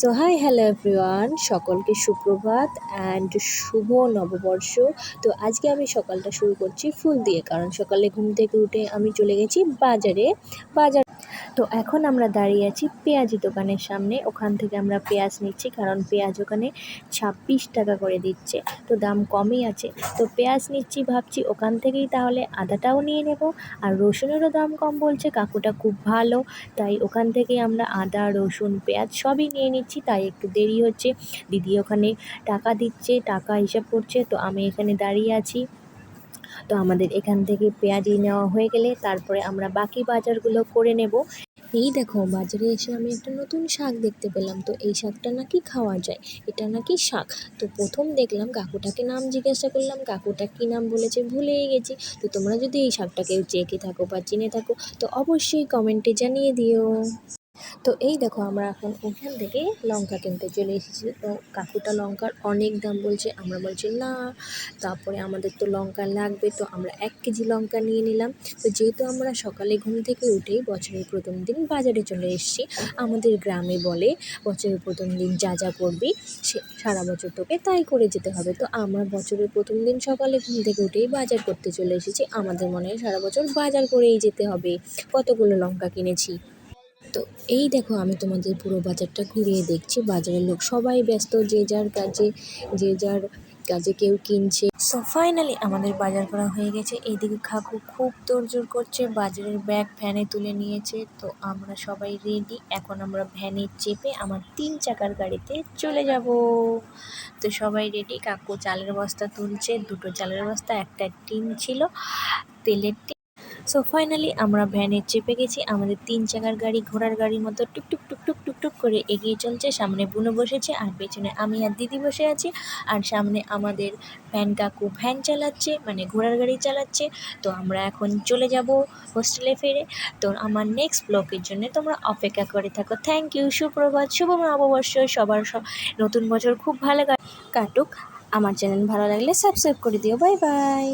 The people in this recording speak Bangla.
সো হাই হ্যালো এভরিওয়ান সকলকে সুপ্রভাত অ্যান্ড শুভ নববর্ষ। তো আজকে আমি সকালটা শুরু করছি ফুল দিয়ে, কারণ সকালে ঘুম থেকে উঠে আমি চলে গেছি বাজারে। বাজার তো এখন আমরা দাঁড়িয়ে আছি পেঁয়াজি দোকানের সামনে। ওখান থেকে আমরা পেঁয়াজ নিচ্ছি কারণ পেঁয়াজ ওখানে ছাব্বিশ টাকা করে দিচ্ছে। তো দাম কমই আছে। তো পেঁয়াজ নিচ্ছি ভাবছি, ওখান থেকেই তাহলে আদাটাও নিয়ে নেব। আর রসুনেরও দাম কম বলছে, কাকুটা খুব ভালো। তাই ওখান থেকে আমরা আদা, রসুন, পেঁয়াজ সবই নিয়ে নিচ্ছি। তাই একটু দেরি হচ্ছে। দিদি ওখানে টাকা দিচ্ছে, টাকা হিসাব করছে। তো আমি এখানে দাঁড়িয়ে আছি। তো আমাদের এখান থেকে পেঁয়াজি নেওয়া হয়ে গেলে তারপরে আমরা বাকি বাজারগুলো করে নেব। এই দেখো, বাজারে এসে আমি একটা নতুন শাক দেখতে পেলাম। তো এই শাকটা নাকি খাওয়া যায়, এটা নাকি শাক? তো প্রথম দেখলাম কাকুটাকে নাম জিজ্ঞাসা করলাম, কাকুটা কী নাম বলেছে ভুলেই গেছি। তো তোমরা যদি এই শাকটা কেউ চেখে থাকো বা চিনে থাকো, তো অবশ্যই কমেন্টে জানিয়ে দিও। তো এই দেখো, আমরা এখন ওখান থেকে লঙ্কা কিনতে চলে এসেছি। তো কাকুটা লঙ্কার অনেক দাম বলছে। আমরা বলছি, না, তারপরে আমাদের তো লঙ্কা লাগবে। তো আমরা এক কেজি লঙ্কা নিয়ে নিলাম। তো যেহেতু আমরা সকালে ঘুম থেকে উঠেই বছরের প্রথম দিন বাজারে চলে এসেছি, আমাদের গ্রামে বলে বছরের প্রথম দিন যা যা করবি, সে সারা বছর তোকে তাই করে যেতে হবে। তো আমরা বছরের প্রথম দিন সকালে ঘুম থেকে উঠেই বাজার করতে চলে এসেছি। আমাদের মনে হয় সারা বছর বাজার করেই যেতে হবে। কতগুলো লঙ্কা কিনেছি? তো এই দেখো আমি তোমাদের পুরো বাজারটা ঘুরিয়ে দেখছি। বাজারের লোক সবাই ব্যস্ত, যে যার কাজে, যে যার কাজে কেউ কিনছে। সো ফাইনালি আমাদের বাজার করা হয়ে গেছে। এইদিকে কাকু খুব তোড়জোড় করছে, বাজারের ব্যাগ ভ্যানে তুলে নিয়েছে। তো আমরা সবাই রেডি এখন আমরা ভ্যানে চেপে আমার তিন চাকার গাড়িতে চলে যাব। তো সবাই রেডি কাকু চালের বস্তা তুলছে, দুটো চালের বস্তা, একটা টিন ছিল, তেলের সো ফাইনালি আমরা ভ্যানে চেপে গেছি। আমাদের তিন চাকার গাড়ি ঘোড়ার গাড়ির মতো টুকটুক টুকটুক টুকটুক করে এগিয়ে চলছে। সামনে বুনো বসেছে, আর পেছনে আমি আর দিদি বসে আছি। আর সামনে আমাদের ভ্যান কাকু ভ্যান চালাচ্ছে মানে ঘোড়ার গাড়ি চালাচ্ছে। তো আমরা এখন চলে যাব হোস্টেলে ফিরে। তো আমার নেক্সট ব্লগের জন্য তোমরা অপেক্ষা করে থাকো। থ্যাংক ইউ সুপ্রভাত, শুভ নববর্ষ। সবার নতুন বছর খুব ভালো কাটুক। আমার চ্যানেল ভালো লাগলে সাবস্ক্রাইব করে দিও। Bye bye